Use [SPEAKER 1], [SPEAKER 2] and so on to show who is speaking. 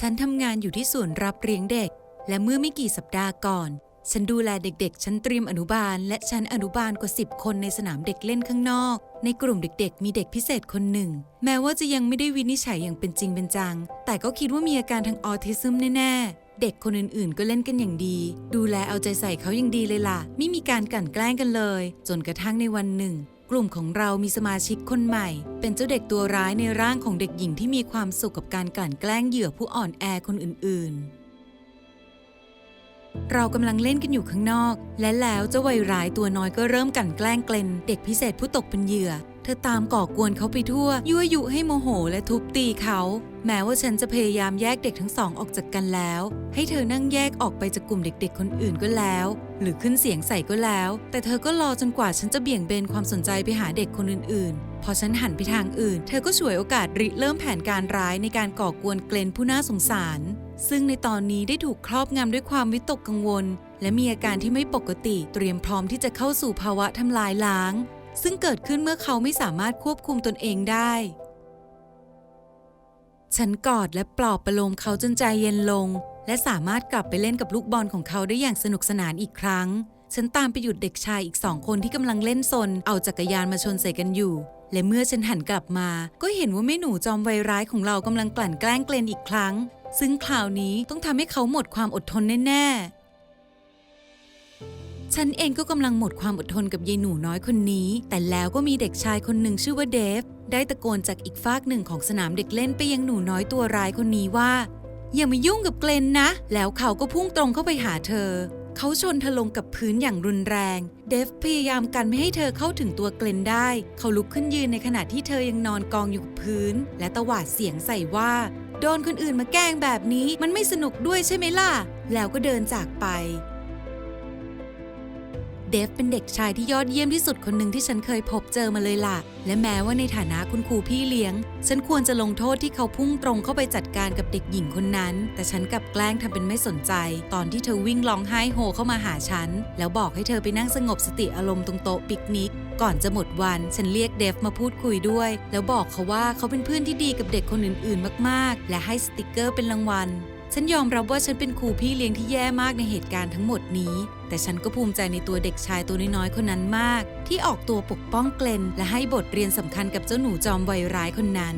[SPEAKER 1] ฉันทำงานอยู่ที่ศูนย์รับเลี้ยงเด็ก และเมื่อไม่กี่สัปดาห์ก่อน ฉันดูแลเด็กๆ ชั้นเตรียมอนุบาล และชั้นอนุบาลกว่า 10 คนในสนามเด็กเล่นข้างนอก ในกลุ่มเด็กๆ มีเด็กพิเศษคนหนึ่ง แม้ว่าจะยังไม่ได้วินิจฉัยอย่างเป็นจริงเป็นจัง แต่ก็คิดว่ามีอาการทางออทิซึมแน่ๆ เด็กคนอื่นๆ ก็เล่นกันอย่างดี ดูแลเอาใจใส่เขาอย่างดีเลยล่ะ ไม่มีการกลั่นแกล้งกันเลย จนกระทั่งในวันหนึ่ง กลุ่มของเรามีสมาชิกคนใหม่ เป็นเจ้าเด็กตัวร้ายในร่างของเด็กหญิงที่มีความสุขกับการกลั่นแกล้งเหยื่อผู้อ่อนแอคนอื่นๆ เรากำลังเล่นกันอยู่ข้างนอก และแล้วเจ้าวัยร้ายตัวน้อยก็เริ่มกลั่นแกล้งเกลนเด็กพิเศษผู้ตกเป็นเหยื่อ เธอตามก่อกวนเขาไปทั่ว ยั่วยุให้โมโหและทุบตีเขา แม้ว่าฉันจะพยายามแยกเด็กทั้งสองออกจากกันแล้ว ให้เธอนั่งแยกออกไปจากกลุ่มเด็ก ๆ คนอื่นก็แล้ว หรือขึ้นเสียงใส่ก็แล้ว แต่เธอก็รอจนกว่าฉันจะเบี่ยงเบนความสนใจไปหาเด็กคนอื่น ๆ พอฉันหันไปทางอื่น เธอก็ฉวยโอกาสริเริ่มแผนการร้ายในการก่อกวนเกลนผู้น่าสงสาร ซึ่งในตอนนี้ได้ถูกครอบงำด้วยความวิตกกังวล และมีอาการที่ไม่ปกติเตรียมพร้อมที่จะเข้าสู่ภาวะทำลายล้าง ซึ่งเกิดขึ้นเมื่อเขาไม่สามารถควบคุมตนเองได้ ฉันกอดและปลอบประโลมเขาจนใจเย็นลง และสามารถกลับไปเล่นกับลูกบอลของเขาได้อย่างสนุกสนานอีกครั้ง ฉันตามไปหยุดเด็กชายอีกสองคนที่กำลังเล่นซน เอาจักรยานมาชนใส่กันอยู่ และเมื่อฉันหันกลับมา ก็เห็นว่าแม่หนูจอมวัยร้ายของเรากำลังกลั่นแกล้งเกลนอีกครั้ง ซึ่งคราวนี้ต้องทำให้เขาหมดความอดทนแน่ๆ ฉันเองก็กำลังหมดความอดทนกับยายหนูน้อยคนนี้ แต่แล้วก็มีเด็กชายคนหนึ่งชื่อว่าเดฟ ได้ตะโกนจากอีกฟากหนึ่งของสนามเด็กเล่นไปยังหนูน้อยตัวร้ายคนนี้ว่า อย่ามายุ่งกับเกลนนะ แล้วเขาก็พุ่งตรงเข้าไปหาเธอ เขาชนเธอลงกับพื้นอย่างรุนแรง เดฟพยายามกันไม่ให้เธอเข้าถึงตัวเกลนได้ เขาลุกขึ้นยืนในขณะที่เธอยังนอนกองอยู่กับพื้น และตะหวาดเสียงใส่ว่าโดนคนอื่นมาแกล้งแบบนี้มันไม่สนุกด้วยใช่ไหมล่ะ แล้วก็เดินจากไป เดฟเป็นเด็กชายที่ยอดเยี่ยมที่สุดคนหนึ่งที่ฉันเคยพบเจอมาเลยล่ะ และแม้ว่าในฐานะคุณครูพี่เลี้ยง ฉันควรจะลงโทษที่เขาพุ่งตรงเข้าไปจัดการกับเด็กหญิงคนนั้น แต่ฉันกลับแกล้งทำเป็นไม่สนใจ ตอนที่เธอวิ่งร้องไห้โฮเข้ามาหาฉัน แล้วบอกให้เธอไปนั่งสงบสติอารมณ์ตรงโต๊ะปิกนิก ก่อนจะหมดวันฉันเรียกเดฟมาพูดคุยด้วย แล้วบอกเขาว่าเขาเป็นเพื่อนที่ดีกับเด็กคนอื่น ๆ มาก ๆ และให้สติกเกอร์เป็นรางวัล ฉันยอมรับว่าฉันเป็นครูพี่เลี้ยงที่แย่มากในเหตุการณ์ทั้งหมดนี้ แต่ฉันก็ภูมิใจในตัวเด็กชายตัวน้อยๆคนนั้นมาก ที่ออกตัวปกป้องเกลนและให้บทเรียนสำคัญกับเจ้าหนูจอมวัยร้ายคนนั้น